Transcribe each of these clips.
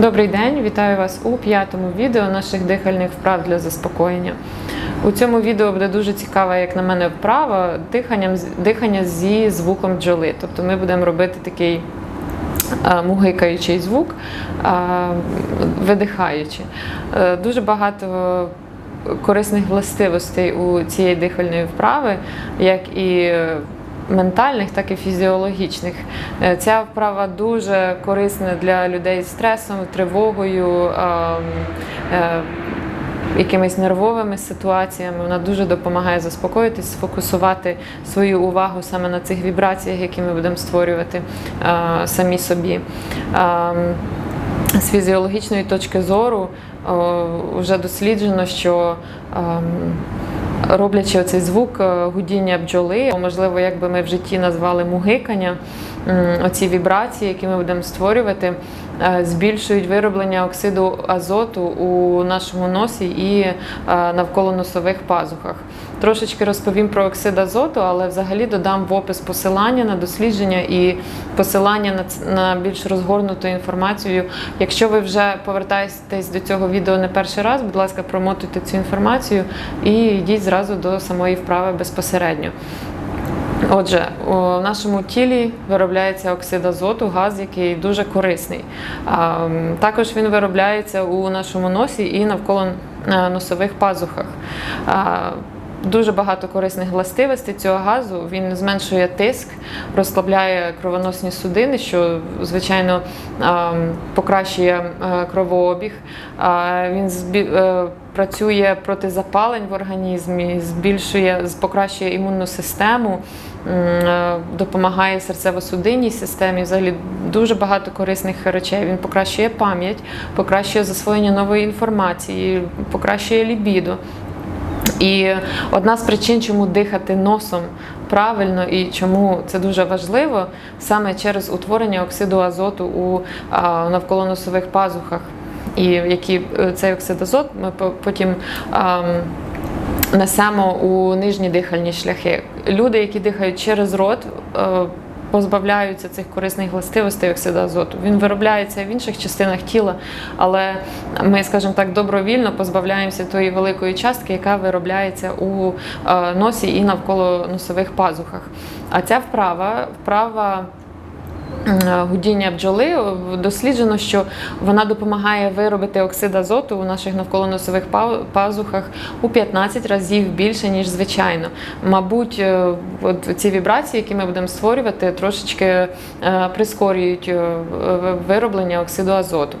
Добрий день, вітаю вас у п'ятому відео наших дихальних вправ для заспокоєння. У цьому відео буде дуже цікава, як на мене, вправа диханням, дихання зі звуком бджоли. Тобто ми будемо робити такий мугикаючий звук, видихаючи. Е, Дуже багато корисних властивостей у цієї дихальної вправи, як і ментальних, так і фізіологічних. Е, Ця вправа дуже корисна для людей з стресом, тривогою. е, Якимись нервовими ситуаціями вона дуже допомагає заспокоїтись, сфокусувати свою увагу саме на цих вібраціях, які ми будемо створювати е, самі собі. З фізіологічної точки зору о, вже досліджено, що ем, роблячи оцей звук е, гудіння бджоли, можливо, як би ми в житті назвали мугикання, оці вібрації, які ми будемо створювати, збільшують вироблення оксиду азоту у нашому носі і е, навколо носових пазухах. Трошечки розповім про оксид азоту, але взагалі додам в опис посилання на дослідження і посилання на, на більш розгорнуту інформацію. Якщо ви вже повертаєтесь до цього відео не перший раз, будь ласка, промотуйте цю інформацію і йдіть зразу до самої вправи безпосередньо. Отже, у нашому тілі виробляється оксид азоту, газ, який дуже корисний. Також він виробляється у нашому носі і навколо е, носових пазухах. Дуже багато корисних властивостей цього газу. Він зменшує тиск, розслабляє кровоносні судини, що звичайно покращує е, кровообіг. Він е, працює проти запалень в організмі, збільшує, покращує імунну систему, е, допомагає серцево-судинній системі. Взагалі дуже багато корисних речей. Він покращує пам'ять, покращує засвоєння нової інформації, покращує лібідо. І одна з причин, чому дихати носом правильно і чому це дуже важливо, саме через утворення оксиду азоту у навколоносових пазухах. І які е, цей оксид азот ми потім несемо у нижні дихальні шляхи. Люди, які дихають через рот, е, позбавляються цих корисних властивостей оксида азоту. Він виробляється в інших частинах тіла, але ми, скажімо так, добровільно позбавляємося тої великої частки, яка виробляється у е, носі і навколо носових пазухах. А ця вправа вправа. М, Гудіння бджоли е, досліджено, що вона допомагає виробити оксид азоту у наших навколоносових па- пазухах у 15 разів більше, ніж звичайно. Мабуть, е, от ці вібрації, які ми будемо створювати, трошечки е, прискорюють е, вироблення оксиду азоту.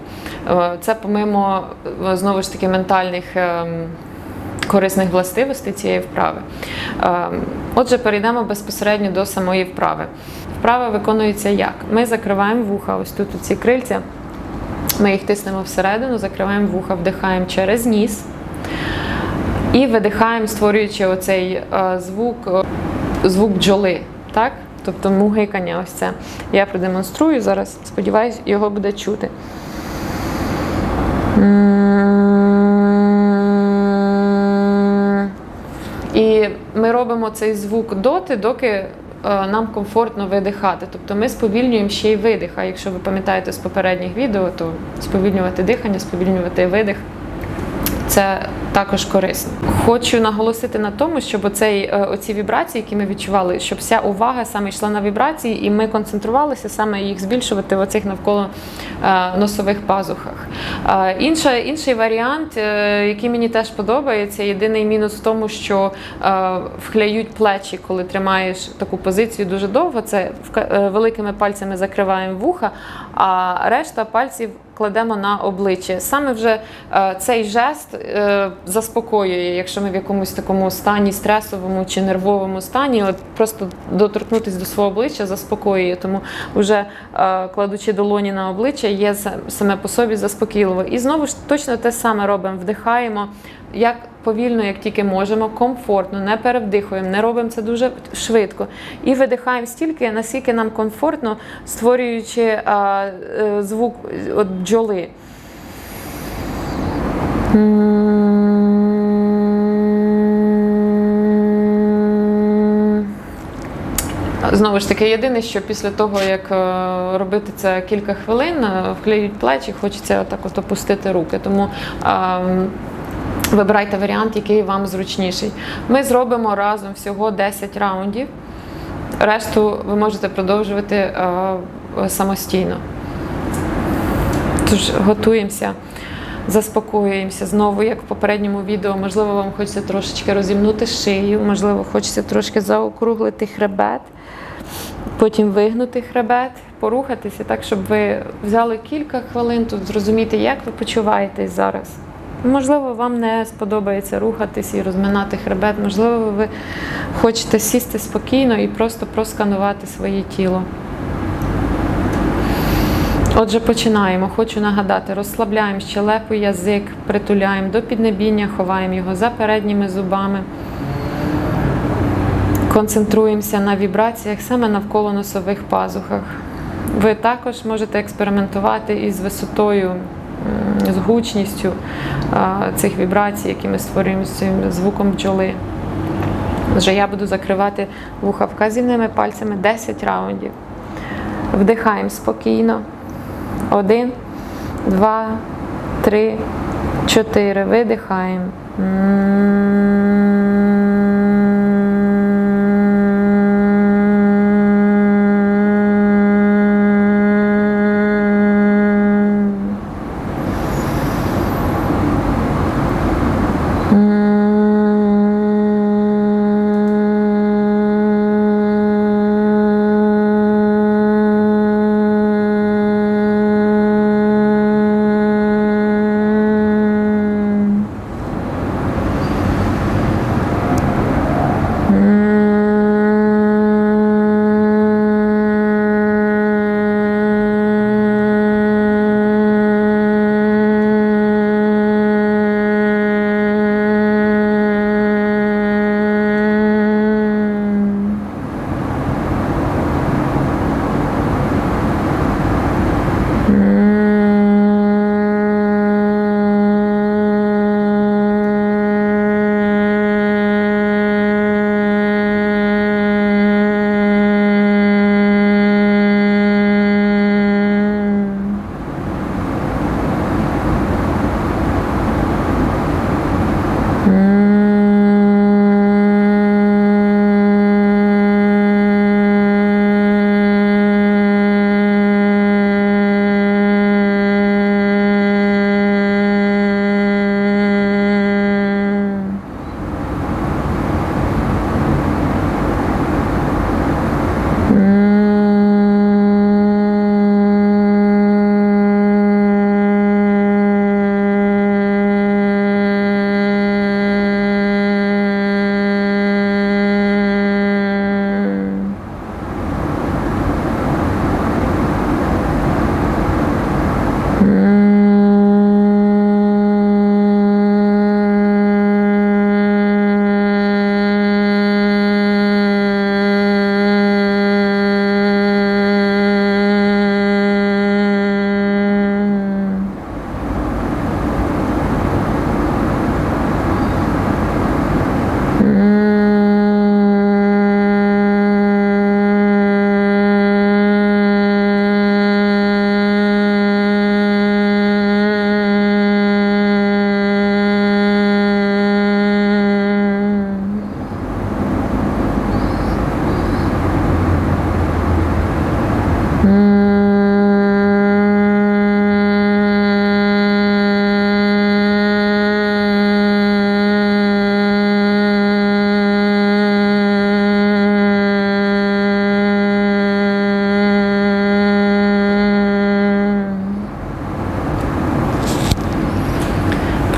Е, Це помимо е, знову ж таки ментальних. ем, корисних властивостей цієї вправи. Ем, Отже, перейдемо безпосередньо до самої вправи. Вправа виконується як? Ми закриваємо вуха, ось тут ці крильця. Ми їх тиснемо всередину, закриваємо вуха, вдихаємо через ніс і видихаємо, створюючи оцей е, звук, е, звук бджоли. Так? Тобто мугикання, ось це. Я продемонструю зараз, сподіваюсь, його буде чути. І ми робимо цей звук доти, доки нам комфортно видихати. Тобто ми сповільнюємо ще й видих. А якщо ви пам'ятаєте з попередніх відео, то сповільнювати дихання, сповільнювати видих. Це також корисно. Хочу наголосити на тому, щоб оцей, е, оці вібрації, які ми відчували, щоб вся увага саме йшла на вібрації, і ми концентрувалися саме їх збільшувати в оцих навколо е, носових пазухах. Інша, інший варіант, е, який мені теж подобається, єдиний мінус в тому, що вхляють плечі, коли тримаєш таку позицію дуже довго. Це великими пальцями закриваємо вуха, а решта пальців кладемо на обличчя. Саме вже е, цей жест е, заспокоює, якщо ми в якомусь такому стані стресовому чи нервовому стані, от просто доторкнутися до свого обличчя заспокоює. Тому вже е, кладучи долоні на обличчя, є саме по собі заспокійливо. І знову ж точно те саме робимо. Вдихаємо як повільно, як тільки можемо, комфортно, не перевдихуємо, не робимо це дуже швидко. І видихаємо стільки, наскільки нам комфортно, створюючи е, е, звук от бджоли. Знову ж таки, єдине, що після того, як е, робити це кілька хвилин, е, вклеюють плечі, хочеться так от опустити руки. Тому вибирайте варіант, який вам зручніший. Ми зробимо разом всього 10 раундів. Решту ви можете продовжувати е, самостійно. Тож готуємося, заспокоюємося. Знову, як в попередньому відео, можливо, вам хочеться трошечки розімнути шию, можливо, хочеться трошки заокруглити хребет, потім вигнути хребет, порухатися так, щоб ви взяли кілька хвилин тут, зрозуміти, як ви почуваєтесь зараз. Можливо, вам не сподобається рухатись і розминати хребет, можливо, ви хочете сісти спокійно і просто просканувати своє тіло. Отже, починаємо. Хочу нагадати, розслабляємо щелепу, язик, притуляємо до піднебіння, ховаємо його за передніми зубами. Концентруємося на вібраціях саме навколо носових пазухах. Ви також можете експериментувати із висотою, з гучністю цих вібрацій, які ми створюємо з цим звуком бджоли. Отже, я буду закривати вуха вказівними пальцями 10 раундів. Вдихаємо спокійно. Один, два, три, чотири. Видихаємо.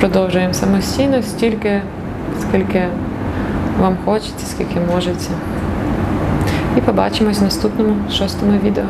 Продовжуємо самостійно стільки, скільки вам хочеться, скільки можете. І побачимось в наступному шостому відео.